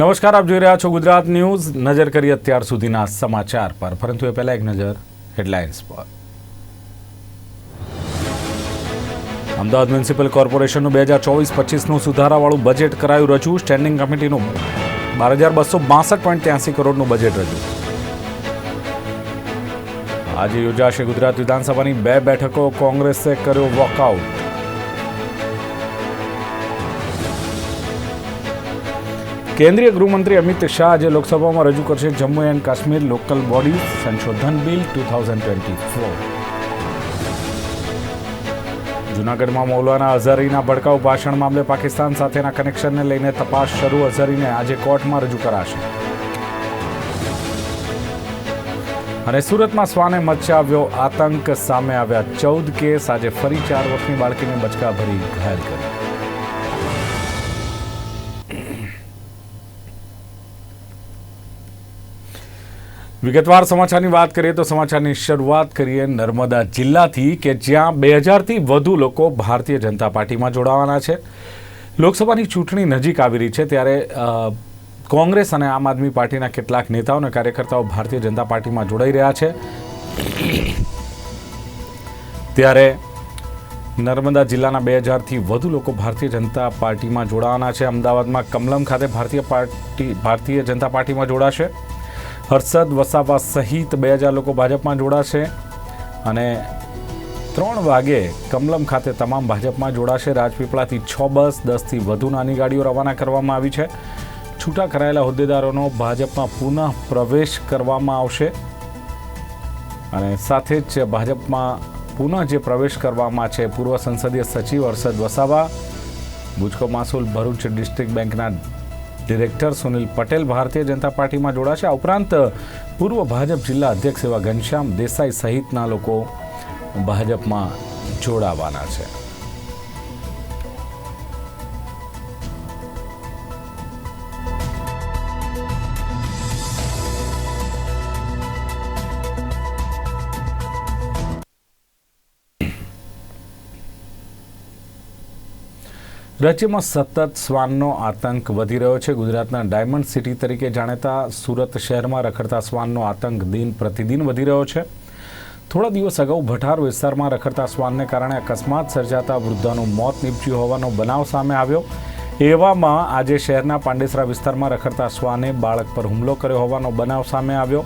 નમસ્કાર, આપ જોઈ રહ્યા છો ગુજરાત ન્યૂઝ. નજર કરી અત્યાર સુધીના સમાચાર પર. પરંતુ એ પહેલા એક નજર હેડલાઇન્સ પર. અમદાવાદ મ્યુનિસિપલ કોર્પોરેશનનું બે હજાર ચોવીસ પચીસનું સુધારાવાળું બજેટ કરાયું રજૂ. સ્ટેન્ડિંગ કમિટીનું બાર હજાર બસો બાસઠ પોઈન્ટ ત્યાસી કરોડનું બજેટ રજૂ. આજે યોજાશે ગુજરાત વિધાનસભાની બે બેઠકો. કોંગ્રેસે કર્યો વોકઆઉટ. કેન્દ્રીય ગૃહમંત્રી અમિત શાહ આજે લોકસભામાં રજૂ કરશે Jammu and Kashmir local body સંશોધન bill two thousand twenty four. જૂનાગઢમાં મૌલાના અઝહરીના ભડકાઉ ભાષણ મામલે પાકિસ્તાન સાથેના કનેક્શનને લઈને તપાસ શરૂ. અઝહરીને આજે કોર્ટમાં રજૂ કરાશે. અને સુરતમાં શ્વાને મચાવ્યો આતંક. સામે આવ્યા ચૌદ કેસ. આજે ફરી ચાર વર્ષની બાળકીને બચકા ભરી ઘાયલ કરી વિગતવાર સમાચારની વાત કરીએ તો સમાચારની શરૂઆત કરીએ નર્મદા જિલ્લાથી કે જ્યાં બે હજારથી વધુ લોકો ભારતીય જનતા પાર્ટીમાં જોડાવાના છે. લોકસભાની ચૂંટણી નજીક આવી રહી છે ત્યારે કોંગ્રેસ અને આમ આદમી પાર્ટીના કેટલાક નેતાઓ અને કાર્યકર્તાઓ ભારતીય જનતા પાર્ટીમાં જોડાઈ રહ્યા છે. ત્યારે નર્મદા જિલ્લાના બે હજારથી વધુ લોકો ભારતીય જનતા પાર્ટીમાં જોડાવાના છે. અમદાવાદમાં કમલમ ખાતે ભારતીય પાર્ટી, ભારતીય જનતા પાર્ટીમાં જોડાશે. હર્ષદ વસાવા સહિત બે હજાર લોકો ભાજપમાં જોડાશે અને ત્રણ વાગે કમલમ ખાતે તમામ ભાજપમાં જોડાશે. રાજપીપળાથી છ બસ, દસથી વધુ નાની ગાડીઓ રવાના કરવામાં આવી છે. છૂટા કરાયેલા હોદ્દેદારોનો ભાજપમાં પુનઃ પ્રવેશ કરવામાં આવશે. અને સાથે જ ભાજપમાં પુનઃ જે પ્રવેશ કરવામાં છે, પૂર્વ સંસદીય સચિવ હર્ષદ વસાવા ગુજકો માસુલ ભરૂચ ડિસ્ટ્રિક્ટ બેંકના ડિરેક્ટર સુનિલ પટેલ ભારતીય જનતા પાર્ટીમાં જોડાશે. આ ઉપરાંત પૂર્વ ભાજપ જિલ્લા અધ્યક્ષ એવા ઘનશ્યામ દેસાઈ સહિતના લોકો ભાજપમાં જોડાવાના છે. રાજ્યમાં સતત શ્વાનનો આતંક વધી રહ્યો છે. ગુજરાતના ડાયમંડ સિટી તરીકે જાણીતા સુરત શહેરમાં રખડતા શ્વાનનો આતંક દિન પ્રતિદિન વધી રહ્યો છે. થોડા દિવસ અગાઉ ભટાર વિસ્તારમાં રખડતા શ્વાનને કારણે અકસ્માત સર્જાતા વૃદ્ધાનું મોત નીપજ્યું હોવાનો બનાવ સામે આવ્યો. એવામાં આજે શહેરના પાંડેસરા વિસ્તારમાં રખડતા શ્વાને બાળક પર હુમલો કર્યો હોવાનો બનાવ સામે આવ્યો.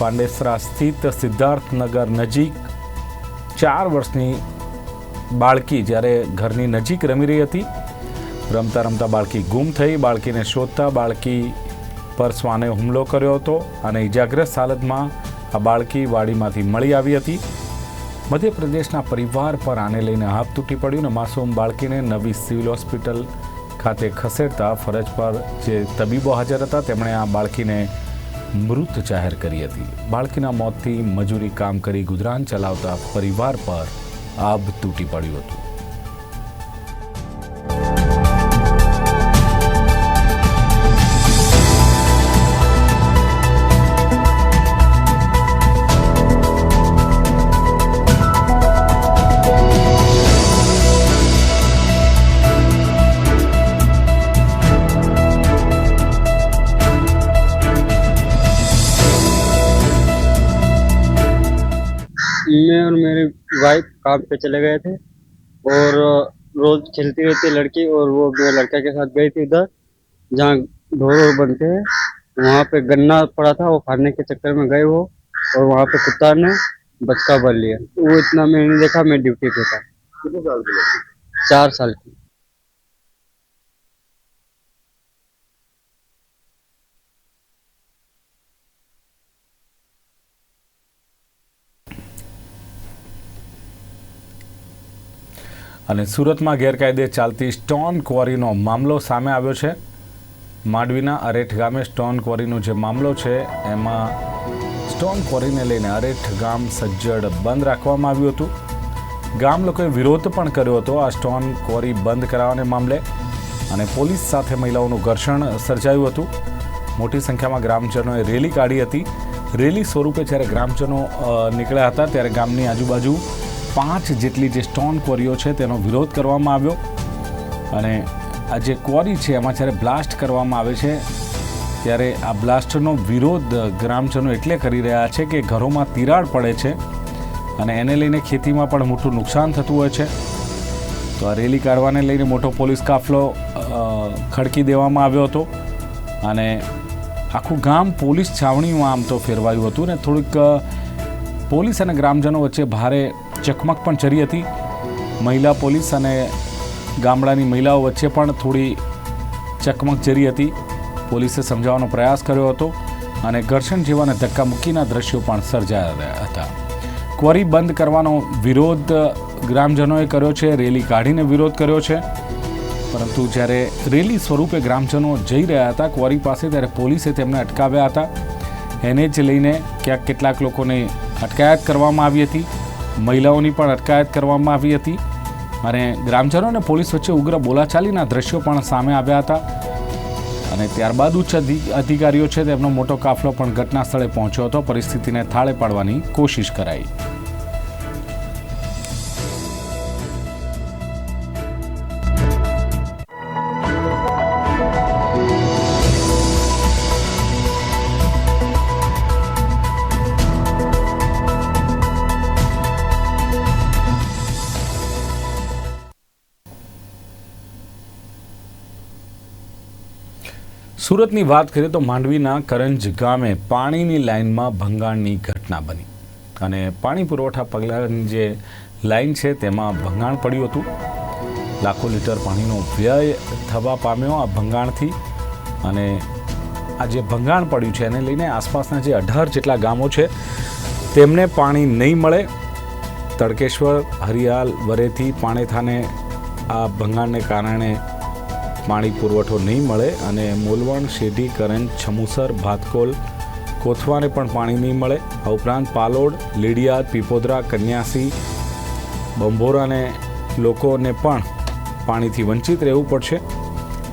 પાંડેસરા સ્થિત સિદ્ધાર્થનગર નજીક ચાર વર્ષની બાળકી જ્યારે ઘરની નજીક રમી રહી હતી રમતા રમતા બાળકી ગુમ થઈ, બાળકીને શોધતા બાળકી પર શ્વાને હુમલો કર્યો હતો અને ઇજાગ્રસ્ત હાલતમાં આ બાળકી વાડીમાંથી મળી આવી હતી. મધ્યપ્રદેશના પરિવાર પર આને લઈને હાથ તૂટી પડ્યું અને માસૂમ બાળકીને નવી સિવિલ હોસ્પિટલ ખાતે ખસેડતા ફરજ પર જે તબીબો હાજર હતા, તેમણે આ બાળકીને મૃત જાહેર કરી હતી. બાળકીના મોતથી મજૂરી કામ કરી ગુજરાન ચલાવતા પરિવાર પર આબ તૂટી પડ્યું હતું. मैं और मेरे वाइफ काम पे चले गए थे और रोज खेलती रहती है लड़की और वो मेरे लड़का के साथ गई थी उधर जहाँ ढोर ओर बनते हैं। वहाँ पे गन्ना पड़ा था वो खाने के चक्कर में गए वो और वहाँ पे कुत्ता ने बचका भर लिया। वो इतना मैंने देखा मैं ड्यूटी पे था। कितने साल की चार साल की। અને સુરતમાં ગેરકાયદે ચાલતી સ્ટોન ક્વોરીનો મામલો સામે આવ્યો છે. માંડવીના અરેઠ ગામે સ્ટોન ક્વોરીનો જે મામલો છે, એમાં સ્ટોન ક્વોરીને લઈને અરેઠ ગામ સજ્જડ બંધ રાખવામાં આવ્યું હતું. ગામ લોકોએ વિરોધ પણ કર્યો હતો આ સ્ટોન ક્વોરી બંધ કરાવવાને મામલે અને પોલીસ સાથે મહિલાઓનું ઘર્ષણ સર્જાયું હતું. મોટી સંખ્યામાં ગ્રામજનોએ રેલી કાઢી હતી. રેલી સ્વરૂપે જ્યારે ગ્રામજનો નીકળ્યા હતા ત્યારે ગામની આજુબાજુ પાંચ જેટલી જે સ્ટોન ક્વોરીઓ છે તેનો વિરોધ કરવામાં આવ્યો. અને આ જે ક્વોરી છે એમાં જ્યારે બ્લાસ્ટ કરવામાં આવે છે, ત્યારે આ બ્લાસ્ટનો વિરોધ ગ્રામજનો એટલે કરી રહ્યા છે કે ઘરોમાં તિરાડ પડે છે અને એને લઈને ખેતીમાં પણ મોટું નુકસાન થતું હોય છે. તો આ રેલી કાઢવાને લઈને મોટો પોલીસ કાફલો ખડકી દેવામાં આવ્યો હતો. અને આખું ગામ પોલીસ છાવણીમાં આમ તો ફેરવાયું હતું ને થોડીક પોલીસ અને ગ્રામજનો વચ્ચે ભારે ચકમક પણ ચરી હતી. મહિલા પોલીસ અને ગામડાની મહિલાઓ વચ્ચે પણ થોડી ચકમક જરી હતી. પોલીસે સમજાવવાનો પ્રયાસ કર્યો હતો અને ઘર્ષણ જેવાને ધક્કા મૂકીના દ્રશ્યો પણ સર્જાયા હતા. ક્વરી બંધ કરવાનો વિરોધ ગ્રામજનોએ કર્યો છે. રેલી કાઢીને વિરોધ કર્યો છે. પરંતુ જ્યારે રેલી સ્વરૂપે ગ્રામજનો જઈ રહ્યા હતા, ક્વોરી પાસે ત્યારે પોલીસે તેમને અટકાવ્યા હતા. એને જ લઈને ક્યાંક કેટલાક લોકોને અટકાયત કરવામાં આવી હતી. મહિલાઓની પણ અટકાયત કરવામાં આવી હતી. અને ગ્રામજનો અને પોલીસ વચ્ચે ઉગ્ર બોલાચાલીના દ્રશ્યો પણ સામે આવ્યા હતા. અને ત્યારબાદ ઉચ્ચ અધિકારીઓ છે તેમનો મોટો કાફલો પણ ઘટના સ્થળે પહોંચ્યો હતો. પરિસ્થિતિને થાળે પાડવાની કોશિશ કરાઈ. સુરતની વાત કરીએ તો માંડવીના કરંજ ગામે પાણીની લાઇનમાં ભંગાણની ઘટના બની અને પાણી પુરવઠા પગલાની જે લાઇન છે તેમાં ભંગાણ પડ્યું હતું. લાખો લીટર પાણીનો વ્યય થવા પામ્યો આ ભંગાણથી અને આ જે ભંગાણ પડ્યું છે એને લઈને આસપાસના જે અઢાર જેટલા ગામો છે તેમને પાણી નહીં મળે. તડકેશ્વર હરિયાલ વરેથી, પાણેથાને આ ભંગાણને કારણે પાણી પુરવઠો નહીં મળે અને મોલવણ, શેઢી, કરંજ, છમુસર, ભાતકોલ, કોથવાને પણ પાણી નહીં મળે. આ ઉપરાંત પાલોડ લીડિયાદ પીપોદરા, કન્યાસી, બંભોરાને લોકોને પણ પાણીથી વંચિત રહેવું પડશે.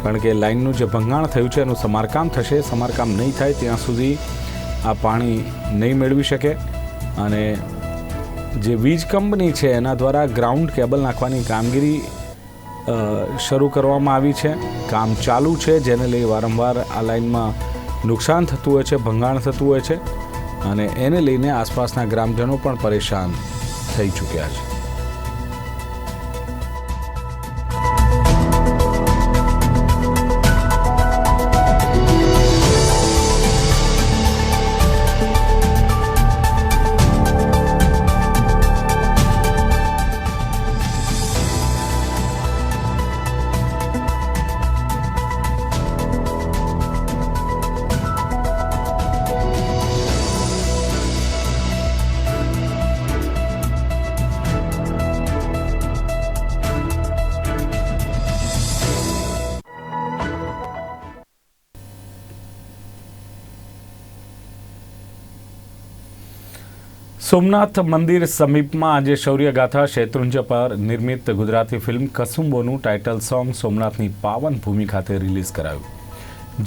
કારણ કે લાઇનનું જે ભંગાણ થયું છે, એનું સમારકામ થશે. સમારકામ નહીં થાય ત્યાં સુધી આ પાણી નહીં મેળવી શકે. અને જે વીજ કંપની છે, એના દ્વારા ગ્રાઉન્ડ કેબલ નાખવાની કામગીરી શરૂ કરવામાં આવી છે. કામ ચાલુ છે, જેને લઈ વારંવાર આ લાઇનમાં નુકસાન થતું હોય છે, ભંગાણ થતું હોય છે અને એને લઈને આસપાસના ગ્રામજનો પણ પરેશાન થઈ ચૂક્યા છે. સોમનાથ મંદિર સમીપમાં આજે શૌર્યગાથા શેત્રુંજય પર નિર્મિત ગુજરાતી ફિલ્મ કસુંબોનું ટાઇટલ સોંગ સોમનાથની પાવન ભૂમિ ખાતે રિલીઝ કરાયું.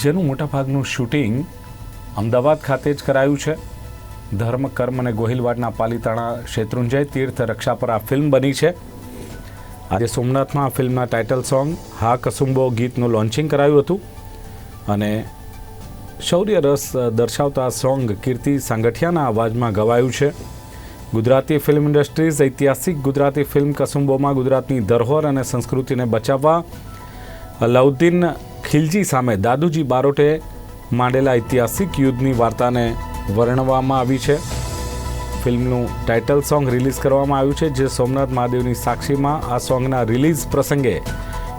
જેનું મોટાભાગનું શૂટિંગ અમદાવાદ ખાતે જ કરાયું છે. ધર્મ, કર્મ અને ગોહિલવાડના પાલીતાણા શેત્રુંજય તીર્થ રક્ષા પર આ ફિલ્મ બની છે. આજે સોમનાથમાં આ ફિલ્મના ટાઇટલ સોંગ હા કસુંબો ગીતનું લોન્ચિંગ કરાયું હતું અને શૌર્ય રસ દર્શાવતા સોંગ કીર્તિ સાંગઠિયાના અવાજમાં ગવાયું છે. ગુજરાતી ફિલ્મ ઇન્ડસ્ટ્રીઝ ઐતિહાસિક ગુજરાતી ફિલ્મ કસુંબોમાં ગુજરાતની ધરોહર અને સંસ્કૃતિને બચાવવા અલાઉદ્દીન ખિલજી સામે દાદુજી બારોટે માંડેલા ઐતિહાસિક યુદ્ધની વાર્તાને વર્ણવવામાં આવી છે. ફિલ્મનું ટાઇટલ સોંગ રિલીઝ કરવામાં આવ્યું છે, જે સોમનાથ મહાદેવની સાક્ષીમાં આ સોંગના રિલીઝ પ્રસંગે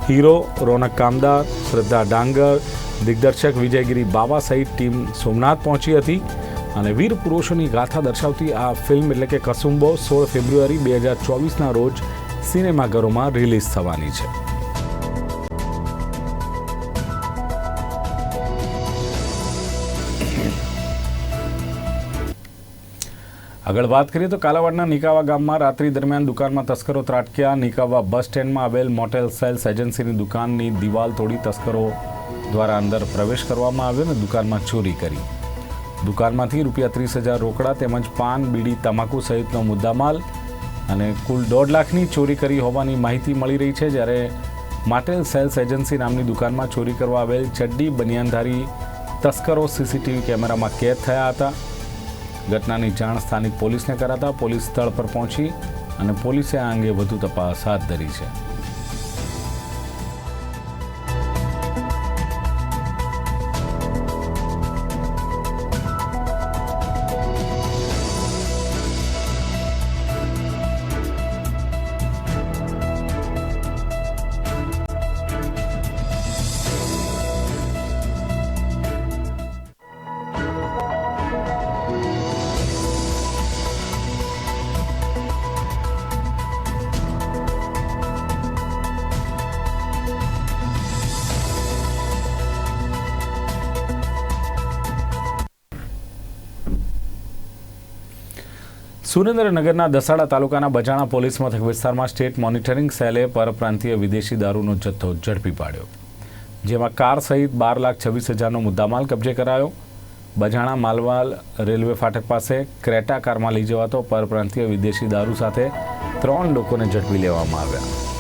હીરો રોનક કામદાર, શ્રદ્ધા ડાંગર, દિગ્દર્શક વિજયગીરી બાવા સહિત ટીમ સોમનાથ પહોંચી હતી. અને વીર પુરુષોની ગાથા દર્શાવતી આ ફિલ્મ એટલે કે કસુંબો સોળ ફેબ્રુઆરી બે હજાર ચોવીસના રોજ સિનેમાઘરોમાં રિલીઝ થવાની છે. આગળ વાત કરીએ તો કાલાવાડના નિકાવા ગામમાં રાત્રિ દરમિયાન દુકાનમાં તસ્કરો ત્રાટક્યા. નિકાવા બસ સ્ટેન્ડમાં આવેલ મોટેલ સેલ્સ એજન્સીની દુકાનની દિવાલ તોડી તસ્કરો દ્વારા અંદર પ્રવેશ કરવામાં આવ્યો અને દુકાનમાં ચોરી કરી. દુકાનમાંથી રૂપિયા ત્રીસ હજાર રોકડા તેમજ પાન, બીડી, તમાકુ સહિતનો મુદ્દામાલ અને કુલ દોઢ લાખની ચોરી કરી હોવાની માહિતી મળી રહી છે, જ્યારે માટેલ સેલ્સ એજન્સી નામની દુકાનમાં ચોરી કરવા આવેલ ચડ્ડી બનિયાનધારી તસ્કરો સીસીટીવી કેમેરામાં કેદ થયા હતા. ઘટનાની જાણ સ્થાનિક પોલીસને કરાતા પોલીસ સ્થળ પર પહોંચી અને પોલીસે આ અંગે વધુ તપાસ હાથ ધરી છે. સુરેન્દ્રનગરના દસાડા તાલુકાના બજાણા પોલીસ મથક વિસ્તારમાં સ્ટેટ મોનિટરિંગ સેલે પરપ્રાંતીય વિદેશી દારૂનો જથ્થો ઝડપી પાડ્યો. જેમાં કાર સહિત બાર લાખ છવ્વીસ હજારનો મુદ્દામાલ કબજે કરાયો. બજાણા માલવાલ રેલવે ફાટક પાસે ક્રેટા કારમાં લઈ જવાતો પરપ્રાંતીય વિદેશી દારૂ સાથે ત્રણ લોકોને ઝડપી લેવામાં આવ્યા.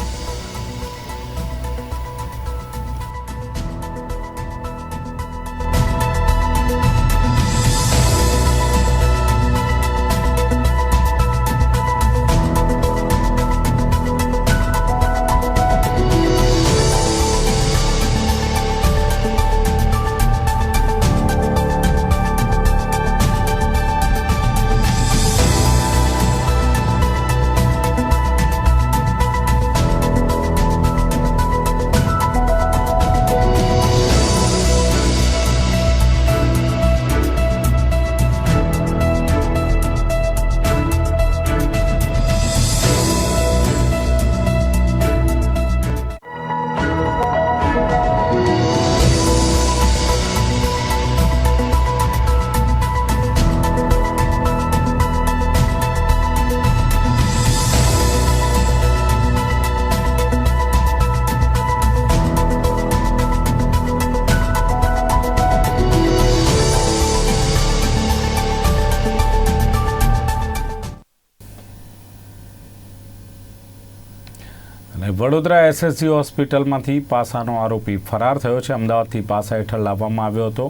વડોદરા એસએસજી હોસ્પિટલમાંથી પાસાનો આરોપી ફરાર થયો છે. અમદાવાદથી પાસા હેઠળ લાવવામાં આવ્યો હતો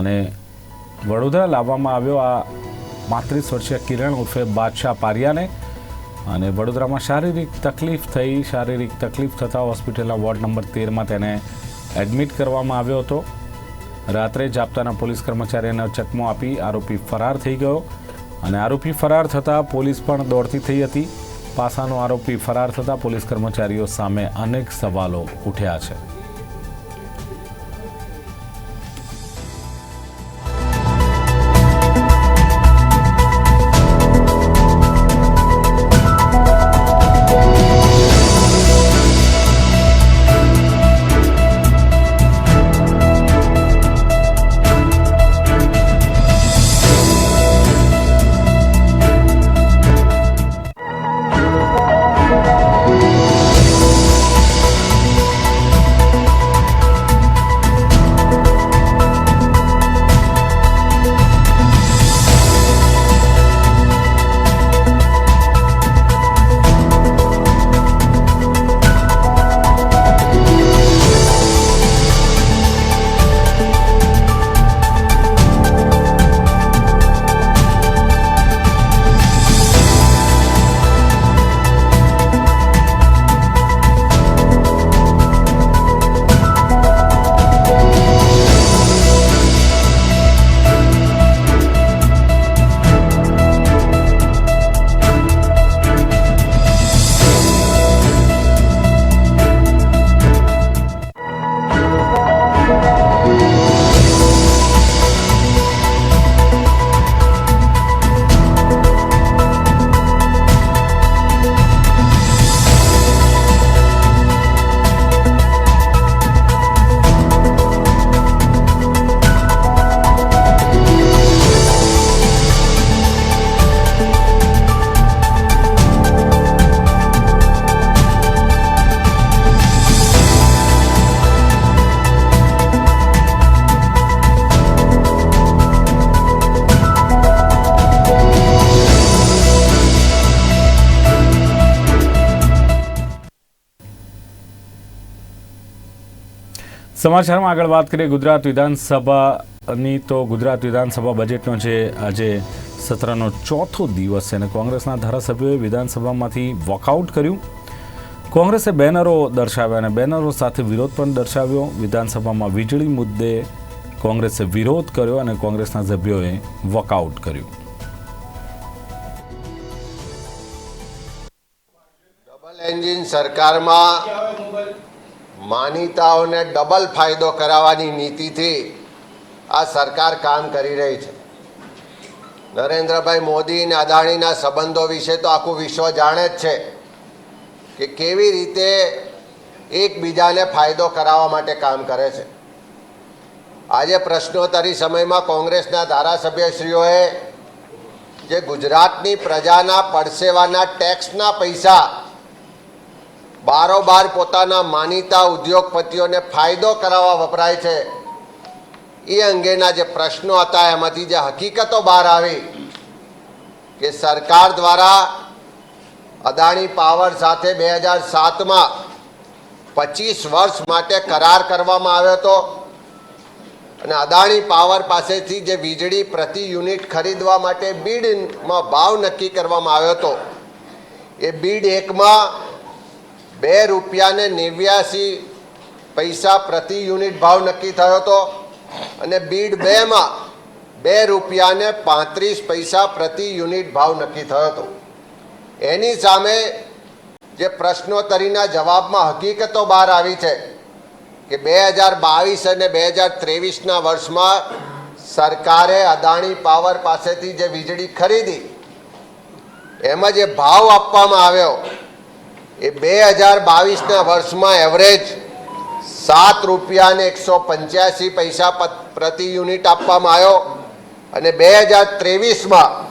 અને વડોદરા લાવવામાં આવ્યો આ પાંત્રીસ વર્ષીય કિરણ ઉર્ફે બાદશાહ પારિયાને. અને વડોદરામાં શારીરિક તકલીફ થઈ. શારીરિક તકલીફ થતાં હોસ્પિટલના વોર્ડ નંબર તેરમાં તેને એડમિટ કરવામાં આવ્યો હતો. રાત્રે જાપ્તાના પોલીસ કર્મચારીને ચકમો આપી આરોપી ફરાર થઈ ગયો. અને આરોપી ફરાર થતાં પોલીસ પણ દોડતી થઈ હતી. પાસાનો આરોપી ફરાર થતાં પોલીસ કર્મચારીઓ સામે અનેક સવાલો ઉઠ્યા છે. સમાચારમાં આગળ વાત કરીએ ગુજરાત વિધાનસભાની. તો ગુજરાત વિધાનસભા બજેટનો જે આજે સત્રનો ચોથો દિવસ છે અને કોંગ્રેસના ધારાસભ્યોએ વિધાનસભામાંથી વોકઆઉટ કર્યું. કોંગ્રેસે બેનરો દર્શાવ્યા અને બેનરો સાથે વિરોધ પણ દર્શાવ્યો. વિધાનસભામાં વીજળી મુદ્દે કોંગ્રેસે વિરોધ કર્યો અને કોંગ્રેસના સભ્યોએ વોકઆઉટ કર્યું. ડબલ એન્જિન સરકારમાં માનીતાઓને ડબલ ફાયદો કરાવવાની નીતિથી આ સરકાર કામ કરી રહી છે. નરેન્દ્રભાઈ મોદી અને અદાણીના સંબંધો વિશે તો આખું વિશ્વ જાણે જ છે કે કેવી રીતે એકબીજાને ફાયદો કરાવવા માટે કામ કરે છે. આજે પ્રશ્નોત્તરી સમયમાં કોંગ્રેસના ધારાસભ્યશ્રીઓએ જે ગુજરાતની પ્રજાના પડસેવાના ટેક્સના પૈસા બારોબાર પોતાના માનીતા ઉદ્યોગપતિઓને ફાયદો કરાવવા વપરાય છે. એ અંગેના જે પ્રશ્નો હતા, એમાંથી જે હકીકતો બહાર આવી કે સરકાર દ્વારા અદાણી પાવર સાથે બે હજાર સાતમાં પચીસ વર્ષ માટે કરાર કરવામાં આવ્યો હતો અને અદાણી પાવર પાસેથી જે વીજળી પ્રતિ યુનિટ ખરીદવા માટે બીડમાં ભાવ નક્કી કરવામાં આવ્યો હતો. એ બીડ એકમાં બે રૂપિયાને નેવ્યાસી પૈસા પ્રતિ યુનિટ ભાવ નક્કી થયો હતો અને બીડ બેમાં બે રૂપિયાને પાંત્રીસ પૈસા પ્રતિ યુનિટ ભાવ નક્કી થયો હતો. એની સામે જે પ્રશ્નોત્તરીના જવાબમાં હકીકતો બહાર આવી છે કે બે હજાર બાવીસ અને બે હજાર ત્રેવીસના વર્ષમાં સરકારે અદાણી પાવર પાસેથી જે વીજળી ખરીદી, એમાં જે ભાવ આપવામાં આવ્યો એ બે હજાર બાવીસના વર્ષમાં એવરેજ સાત રૂપિયાને એકસો પંચ્યાસી પૈસા પ્રતિ યુનિટ આપવામાં આવ્યો. અને બે હજાર ત્રેવીસમાં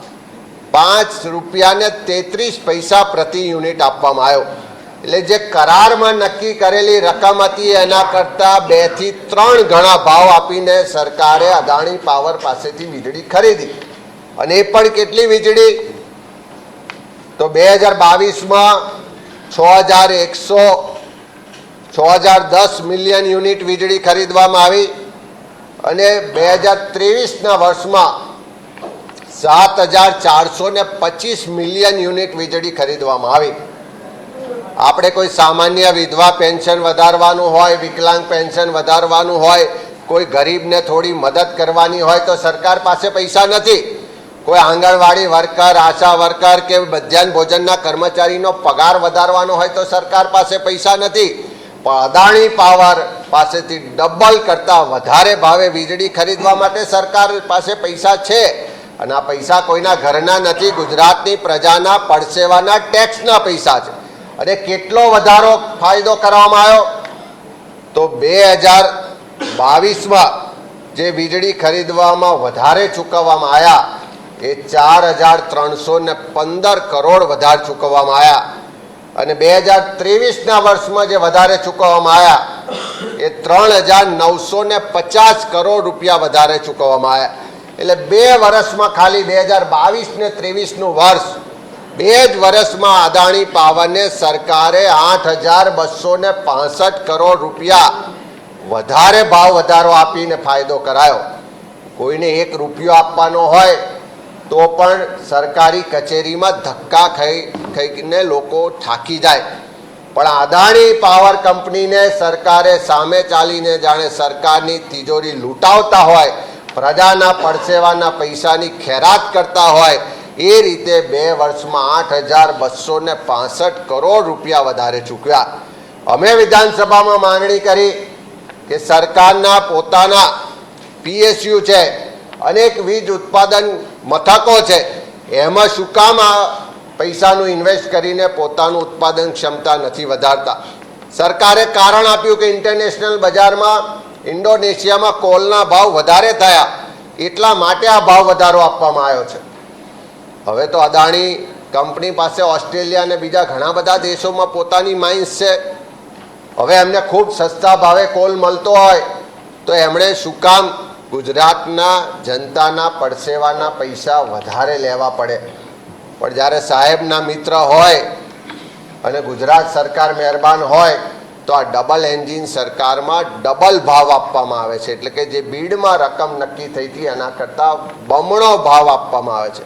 પાંચ રૂપિયાને તેત્રીસ પૈસા પ્રતિ યુનિટ આપવામાં આવ્યો. એટલે જે કરારમાં નક્કી કરેલી રકમ હતી, એના કરતાં બેથી ત્રણ ગણા ભાવ આપીને સરકારે અદાણી પાવર પાસેથી વીજળી ખરીદી. અને એ પણ કેટલી વીજળી? તો બે હજાર બાવીસમાં છ હજાર એકસો, છ હજાર દસ મિલિયન યુનિટ વીજળી ખરીદવામાં આવી અને બે હજાર ત્રેવીસના વર્ષમાં સાત હજાર ચારસો ને પચીસ મિલિયન યુનિટ વીજળી ખરીદવામાં આવી. આપણે કોઈ સામાન્ય વિધવા પેન્શન વધારવાનું હોય, વિકલાંગ પેન્શન વધારવાનું હોય, કોઈ ગરીબને થોડી મદદ કરવાની હોય તો સરકાર પાસે પૈસા નથી. કોઈ આંગણવાડી વર્કર, આશા વર્કર કે મધ્યાહન ભોજનના કર્મચારીનો પગાર વધારવાનો હોય તો સરકાર પાસે પૈસા નથી. પણ અદાણી પાવર પાસેથી ડબલ કરતાં વધારે ભાવે વીજળી ખરીદવા માટે સરકાર પાસે પૈસા છે. અને આ પૈસા કોઈના ઘરના નથી, ગુજરાતની પ્રજાના પડસેવાના ટેક્સના પૈસા છે. અને કેટલો વધારો ફાયદો કરવામાં આવ્યો? તો બે હજાર બાવીસમાં જે વીજળી ખરીદવામાં વધારે ચૂકવવામાં આવ્યા એ ચાર હજાર ત્રણસો ને પંદર કરોડ વધારે ચૂકવવામાં આવ્યા. અને બે હજાર ત્રેવીસના વર્ષમાં જે વધારે ચૂકવવામાં આવ્યા, એ ત્રણ હજાર નવસો ને પચાસ કરોડ રૂપિયા વધારે ચૂકવવામાં આવ્યા. એટલે બે વર્ષમાં ખાલી બે હજાર બાવીસ ને ત્રેવીસનું વર્ષ, બે જ વર્ષમાં અદાણી પાવરને સરકારે આઠ હજાર બસો ને પાસઠ કરોડ રૂપિયા વધારે ભાવ વધારો આપીને ફાયદો કરાયો. કોઈને એક રૂપિયો આપવાનો હોય તો પણ સરકારી કચેરીમાં ધક્કા ખાઈ ખાઈને લોકો થાકી જાય. પણ અદાણી પાવર કંપનીને સરકારે સામે ચાલીને જાણે સરકારની તિજોરી લૂંટાવતા હોય, પ્રજાના પડસેવાના પૈસાની ખેરાત કરતા હોય, એ રીતે બે વર્ષમાં આઠ હજાર બસો ને પાસઠ કરોડ રૂપિયા વધારે ચૂક્યા અમે વિધાનસભામાં માંગણી કરી કે સરકારના પોતાના પીએસયુ છે અનેક વીજ ઉત્પાદન મથકો છે. એમાં શું કામ આ પૈસાનું ઇન્વેસ્ટ કરીને પોતાનું ઉત્પાદન ક્ષમતા નથી વધારતા? સરકારે કારણ આપ્યું કે ઇન્ટરનેશનલ બજારમાં ઇન્ડોનેશિયામાં કોલના ભાવ વધારે થયા. એટલા માટે આ ભાવ વધારો આપવામાં આવ્યો છે. હવે તો અદાણી કંપની પાસે ઓસ્ટ્રેલિયા અને બીજા ઘણા બધા દેશોમાં પોતાની માઇન્સ છે. હવે એમને ખૂબ સસ્તા ભાવે કોલ મળતો હોય. તો એમણે શું કામ ગુજરાતના જનતાના પડસેવાના પૈસા વધારે લેવા પડે. પણ જ્યારે સાહેબના મિત્ર હોય અને ગુજરાત સરકાર મહેરબાન હોય, તો આ ડબલ એન્જિન સરકારમાં ડબલ ભાવ આપવામાં આવે છે. એટલે કે જે બીડમાં રકમ નક્કી થઈ હતી, એના કરતાં બમણો ભાવ આપવામાં આવે છે.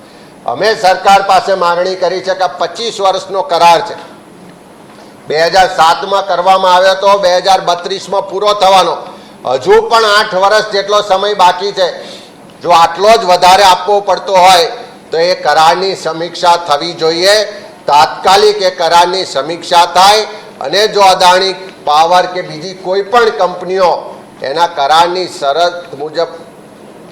અમે સરકાર પાસે માગણી કરી છે કે પચીસ વર્ષનો કરાર છે. બે હજાર સાતમાં કરવામાં આવ્યો તો બે હજાર બત્રીસમાં પૂરો થવાનો. હજુ પણ આઠ વર્ષ જેટલો સમય બાકી છે. જો આટલો જ વધારે આપવો પડતો હોય, તો એ કરારની સમીક્ષા થવી જોઈએ. તાત્કાલિક એ કરારની સમીક્ષા થાય અને જો અદાણી પાવર કે બીજી કોઈ પણ કંપનીઓ એના કરારની શરત મુજબ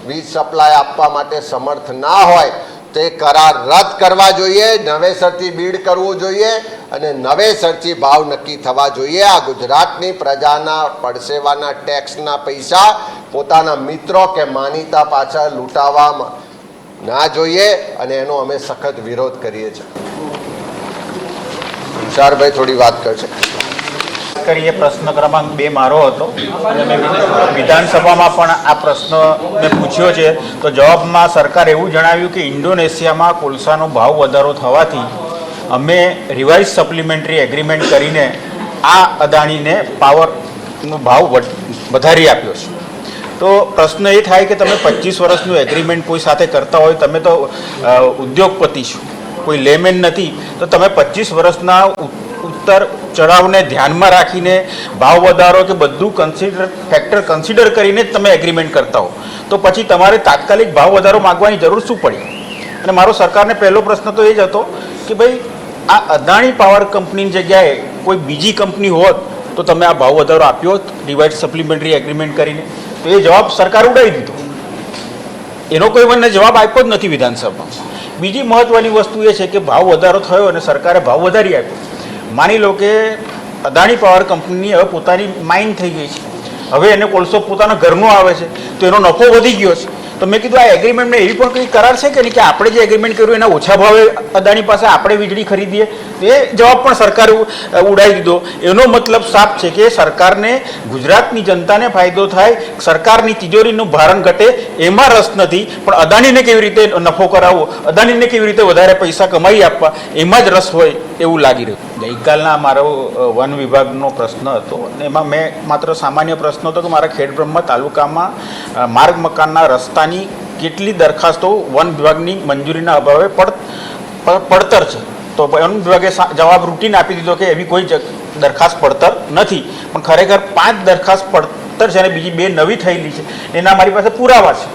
વીજ સપ્લાય આપવા માટે સમર્થ ના હોય તો કરાર રદ કરવા જોઈએ, નવેસરથી બીડ કરવું જોઈએ અને નવેસરથી ભાવ નક્કી થવા જોઈએ. આ ગુજરાતની પ્રજાના પડસેવાના ટેક્સના પૈસા પોતાના મિત્રો કે માનીતા પાછળ લૂંટાવવામાં ના જોઈએ અને એનો અમે સખત વિરોધ કરીએ છીએ. તુષારભાઈ થોડી વાત કરશે. કરીએ પ્રશ્ન ક્રમાંક બે મારો હતો. અને મેં વિધાનસભામાં પણ આ પ્રશ્ન મેં પૂછ્યો છે. તો જવાબમાં સરકાર એવું જણાવ્યું કે ઇન્ડોનેશિયામાં કોલસાનો ભાવ વધારો થવાથી અમે રિવાઇઝ સપ્લિમેન્ટરી એગ્રીમેન્ટ કરીને આ અદાણીને પાવરનો ભાવ વધ- વધારી આપ્યો છે. તો પ્રશ્ન એ થાય કે તમે પચીસ વર્ષનું એગ્રીમેન્ટ કોઈ સાથે કરતા હોય, તમે તો ઉદ્યોગપતિ છો, કોઈ લેમેન નથી, તો તમે પચીસ વર્ષના ઉ- ઉત્તર ચઢાવને ધ્યાનમાં રાખીને ભાવ વધારો કે બધું કન્સિડર ફેક્ટર કન્સિડર કરીને જ તમે એગ્રીમેન્ટ કરતા હો. તો પછી તમારે તાત્કાલિક ભાવ વધારો માગવાની જરૂર શું પડી? અને મારો સરકારને પહેલો પ્રશ્ન તો એ જ હતો કે ભાઈ, આ અદાણી પાવર કંપનીની જગ્યાએ કોઈ બીજી કંપની હોત તો તમે આ ભાવ વધારો આપ્યો હોત ડિવાઇડ સપ્લિમેન્ટરી એગ્રીમેન્ટ કરીને. તો એ જવાબ સરકાર ઉડાવી દીધો. એનો કોઈ મને જવાબ આપ્યો જ નથી વિધાનસભામાં. બીજી મહત્વની વસ્તુ એ છે કે ભાવ વધારો થયો અને સરકારે ભાવ વધારી આપ્યો. માની લો કે અદાણી પાવર કંપની હવે પોતાની માઇન થઈ ગઈ છે. હવે એને કોલસો પોતાના ઘરનો આવે છે, તો એનો નફો વધી ગયો છે. તો મેં કીધું, આ એગ્રીમેન્ટમાં એવી પણ કંઈ કરાર છે કે નહીં કે આપણે જે એગ્રીમેન્ટ કર્યું એના ઓછા ભાવે અદાણી પાસે આપણે વીજળી ખરીદીએ? એ જવાબ પણ સરકારે ઉડાવી દીધો. એનો મતલબ સાફ છે કે સરકારને ગુજરાતની જનતાને ફાયદો થાય, સરકારની તિજોરીનું ભારણ ઘટે, એમાં રસ નથી. પણ અદાણીને કેવી રીતે નફો કરાવવો? અદાણીને કેવી રીતે વધારે પૈસા કમાઈ આપવા? એમાં જ રસ હોય એવું લાગી રહ્યું. ગઈકાલના મારો વન વિભાગનો પ્રશ્ન હતો અને એમાં મેં માત્ર સામાન્ય પ્રશ્ન હતો કે મારા ખેડબ્રહ્મા તાલુકામાં માર્ગ મકાનના રસ્તાની કેટલી દરખાસ્તો વન વિભાગની મંજૂરીના અભાવે પડ પડતર છે? તો વન વિભાગે જવાબ રૂટીન આપી દીધો કે એવી કોઈ દરખાસ્ત પડતર નથી. પણ ખરેખર પાંચ દરખાસ્ત પડતર છે અને બીજી બે નવી થયેલી છે. એના મારી પાસે પુરાવા છે.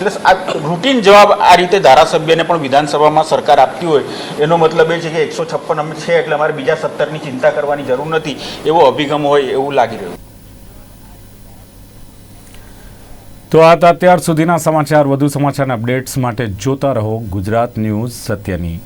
એટલે આ રૂટીન જવાબ આ રીતે ધારાસભ્યને પણ વિધાનસભામાં સરકાર આપતી હોય, એનો મતલબ એ છે કે એકસો છપ્પન અમે છે એટલે અમારે બીજા સત્તરની ચિંતા કરવાની જરૂર નથી. એવો અભિગમ હોય એવું લાગી રહ્યું. તો આ હતા અત્યાર સુધીના સમાચાર. વધુ સમાચારના અપડેટ્સ માટે જોતા રહો ગુજરાત ન્યૂઝ સત્યની.